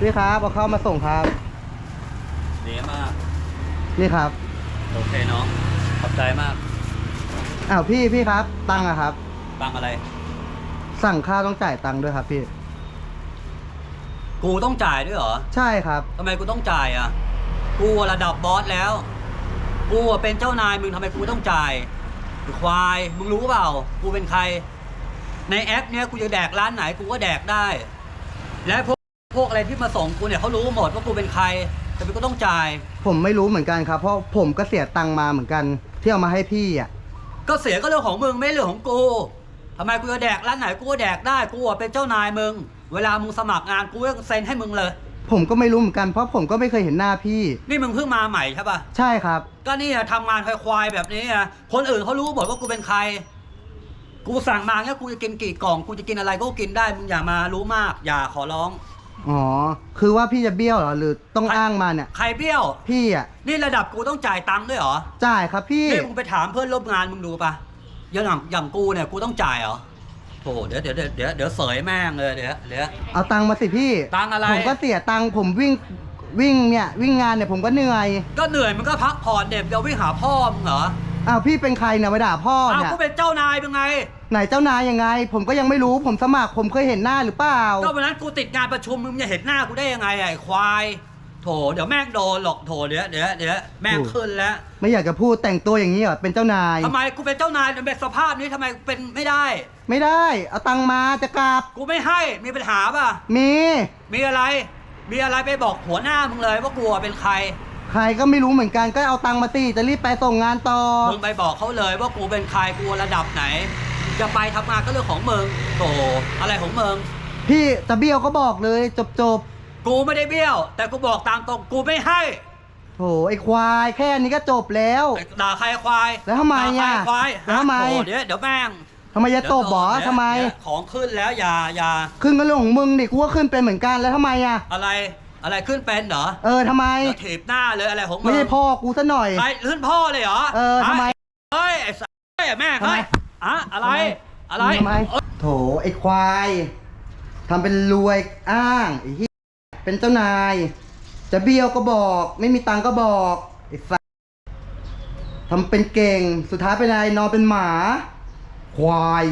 พี่ครับเอาเข้ามาส่งครับดีมาก นี่ครับ โอเคน้องขอบใจมากอ้าวพี่พี่ครับ ตังค์อะครับ ตังอะไร สั่งข้าวต้องจ่ายตังค์ด้วยครับพี่กูต้องจ่ายด้วยเหรอใช่ครับทำไมกูต้องจ่ายอะ กูระดับบอสแล้ว กูอะเป็นเจ้านายมึงทำไมกูต้องจ่ายไอ้ควายมึงรู้เปล่า กูเป็นใคร ในแอปเนี้ยกูจะแดกร้านไหนกูก็แดกได้ และพวก พวกอะไรที่มาส่งกูเนี่ยเขารู้หมดว่ากูเป็นใครทำไมกูต้องจ่าย ผมไม่รู้เหมือนกันครับ เพราะผมก็เสียตังค์มาเหมือนกัน ที่เอามาให้พี่อะ ก็เสียก็เรื่องของมึงไม่เรื่องของกูทำไมกูจะแดกร้านไหนกูก็แดกได้กูอะเป็นเจ้านายมึง เวลามึงสมัครงานกูก็เซ็นให้มึงเลย ผมก็ไม่รู้เหมือนกันเพราะผมก็ไม่เคยเห็นหน้าพี่ นี่มึงเพิ่งมาใหม่ใช่ปะใช่ครับ ก็นี่อะทำงานควายๆแบบนี้อะคนอื่นเขารู้หมดว่ากูเป็นใคร กูสั่งมาเนี่ยกูจะกินกี่กล่องกูจะกินอะไรก็กินได้มึงอย่ามารู้มาก อย่าขอร้อง อ๋อ คือว่าพี่จะเบี้ยวเหรอหรือต้องใครอ้างมาเนี่ย ใครเบี้ยว พี่อะ นี่ระดับกูต้องจ่ายตังค์ด้วยเหรอ จ่ายครับพี่ นี่มึงไปถามเพื่อนร่วมงานมึงดูปะอย่างอย่างกูเนี่ยกูต้องจ่ายเหรอโถเดี๋ยวเดี๋ยวเดี๋ยวเดี๋ยวเดี๋ยวเสยแม่งเลยเดี๋ยวเดี๋ยวเอาตังค์มาสิพี่ตังค์อะไร ผมก็เสียตังค์ผมวิ่งวิ่งเนี่ยวิ่งงานเนี่ยผมก็เหนื่อย ก็เหนื่อยมันก็พักผ่อนเด็กเดี๋ยววิ่งหาพ่อมึงเหรอ อ้าวพี่เป็นใครเนี่ยมาด่าพ่ออ้าวเนี่ยกูเป็นเจ้านายมึงไง ไหนเจ้านายยังไง ผมก็ยังไม่รู้ผมสมัครผมเคยเห็นหน้าหรือเปล่า ก็วันนั้นกูติดงานประชุมมึงจะเห็นหน้ากูได้ยังไงไอ้ควาย โถเดี๋ยวแม่งโดนหรอกโถเดี๋ยวเดี๋ยวเดี๋ยวแม่งโอ้ขึ้นแล้วไม่อยากจะพูดแต่งตัวอย่างนี้เหรอเป็นเจ้านาย ทำไมกูเป็นเจ้านายเป็นสภาพนี้ทำไมเป็นไม่ได้ ไม่ได้เอาตังค์มาจะกลับกูไม่ให้มีปัญหาป่ะ มี มีอะไร มีอะไรไปบอกหัวหน้ามึงเลยว่ากูเป็นใคร ใครก็ไม่รู้เหมือนกันก็เอาตังค์มาสิจะรีบไปส่งงานต่อ มึงไปบอกเขาเลยว่ากูเป็นใครกูระดับไหน จะไปทำงานก็เรื่องของมึงโถอะไรของมึง พี่จะเบี้ยวก็บอกเลยจบจบกูไม่ได้เบี้ยว แต่กูบอกตามตรงกูไม่ให้ๆโถไอ้ควายแค่นี้ก็จบแล้ว ด่าใครควายแล้วทำไมด่าใครอะควายแล้วทำไม โอ้เดี๋ยวเดี๋ยวแม่งทำไมจะตบหรอเดี๋ยวทำไมเดี๋ยวของขึ้นแล้วอย่าอย่าขึ้นก็เรื่องของมึงดิกูก็ขึ้นเป็นเหมือนกันแล้วทำไมอะอะไร อะไรขึ้นเป็นเหรอเออทำไมแล้วถีบหน้าเลยอะไรของมึงไม่ใช่พ่อกูซะหน่อยใครลื่นพ่อเลยเหรอเออทำไมเฮ้ยไอ้สัสเฮ้ยแม่งทำไมเฮ้ยอะอะไร อะไรทำไมโถไอ้ควายทำเป็นรวยอ้างไอ้ที่เป็นเจ้านาย จะเบี้ยวก็บอก ไม่มีตังค์ก็บอกไอ้สัสทำเป็นเก่งสุดท้ายเป็นอะไรนอนเป็นหมา ควาย